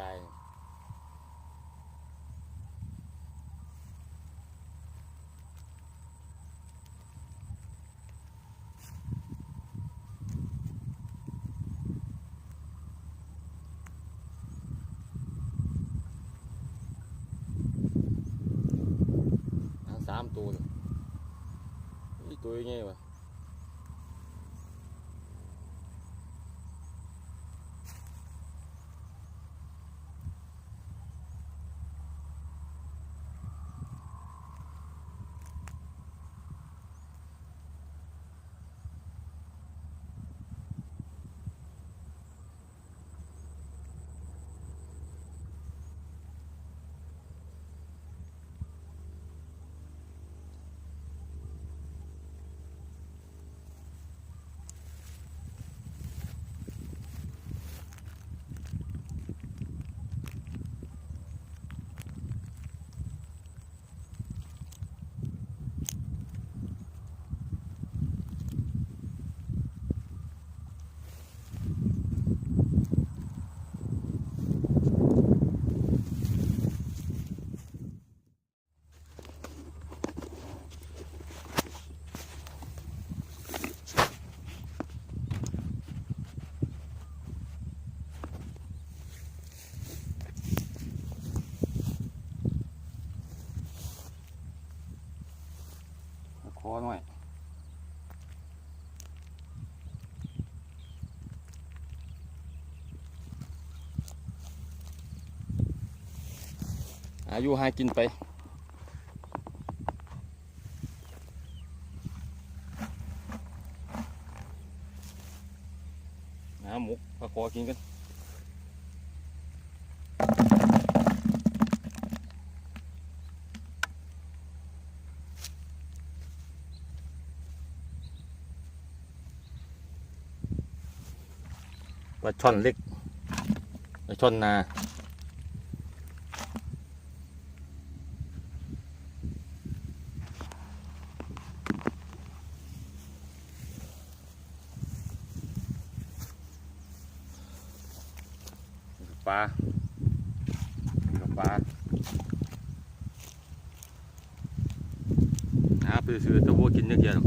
กายทั้งส อายุหากินไปหาหมูปลาคอกินกันปลาช่อนเล็กปลาช่อนนา ปลากับปลาหาไปซื้อตัววัวกินเยอะแยะหรอก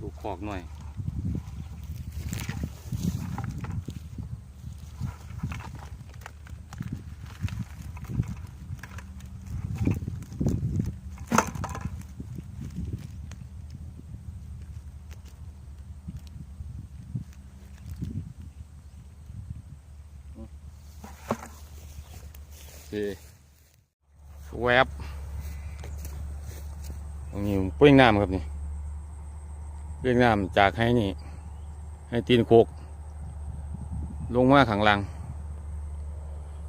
ลูกคอกหน่อย เคแวบตรงนี้เป้งน้ำครับนี่เรียกน้ำจากให้นี่ให้ตีนโคก ลงมาข้างล่าง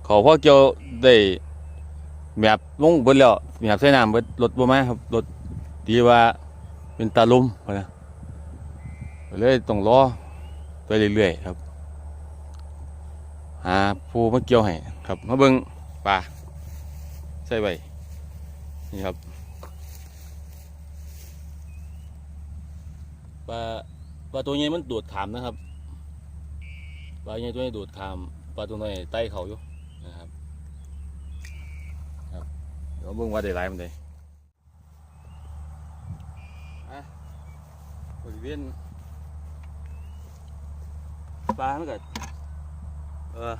เขาพ่อเกียวได้แบบลงเบิดแล้วแบบใส่น้ำเบิดรถบ่มาครับรถดีว่าเป็นตาลุมว่านะเลยต้องรอไปเรื่อยๆครับ หาผู้มาเกี่ยวให้ครับมาเบิ่ง ลาใส่ไว้นี่ครับปลาปลาตัวใหญ่มันโดดขามนะครับปลาใหญ่ตัวนี้โดดขามปลาตัวน้อยไต่เขาอยู่นะครับครับเดี๋ยวเบิ่งว่าได้หลายมันได้บริเวณปลาเมันก็เออ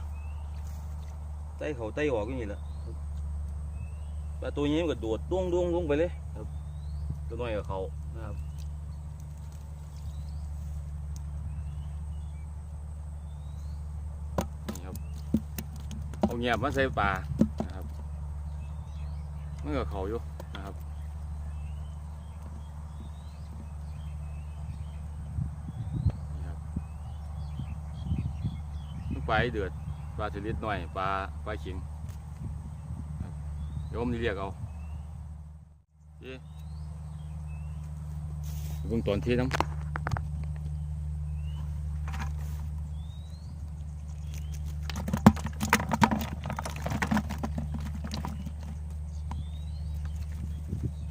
ไต่เขาไต่ออกอย่างนี้แหละปลาตัวใหญ่มันก็โดดด้วงด้วงลงไปเลยครับตัวน้อยกับเขานะครับนี่ครับเอาเงียบมาใส่ปลานะครับมันก็เขาอยู่นะครับนี่ครับมันปลาไอ้เดือด ปลาสลิดหน่อยปลาปลาขิงโยมนี่เรียกเอาเย่เพิ่งต้นที่น้ำ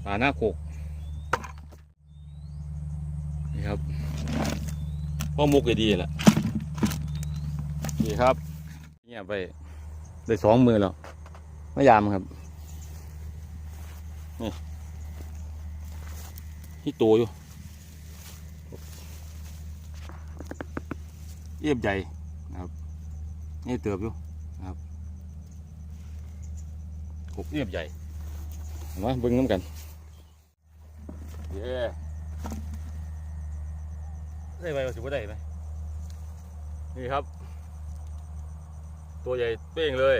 ปลาหน้ากกนี่ครับพ่อมุกก็ดีแหละนี่ครับ เงียไปได้สองมือแล้วไม่ยามครับ นี่ที่ตัวอยู่เอียบใหญ่นะครับนี่เติบอยู่นะครับกบเอียบใหญ่มาเบิ้งน้ำกันเย้ได้ไหมาถือว่าได้ไหมนี่ครับ ตัวใหญ่เป้งเลย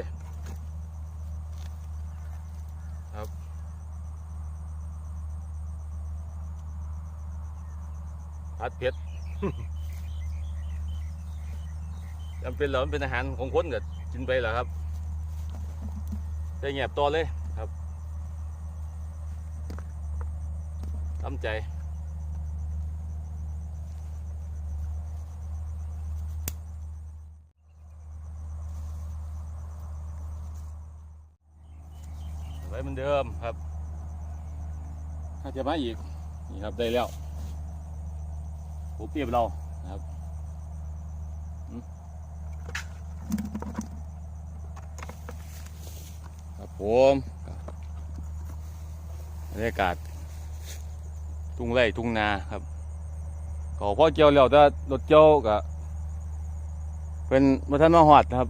ผัดเผ็ดจำเป็นเหรอมันเป็นอาหารของคนก็กินไปเหรอครับใจเงียบต่อเลยครับทำใจ เหมือนเดิมครับ ถ้าจะมาอีก นี่ครับได้แล้วผมเปรียบเรานะครับอืมครับผมบรรยากาศ ทุ่งไร่ทุ่งนาครับขอพ่อเกี่ยวแล้วแต่รถเกี่ยวก็เป็นมาทันมาหอดนะครับ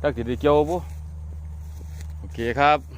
ถ้าสิดเกี่ยวปุ๊โอเคครับ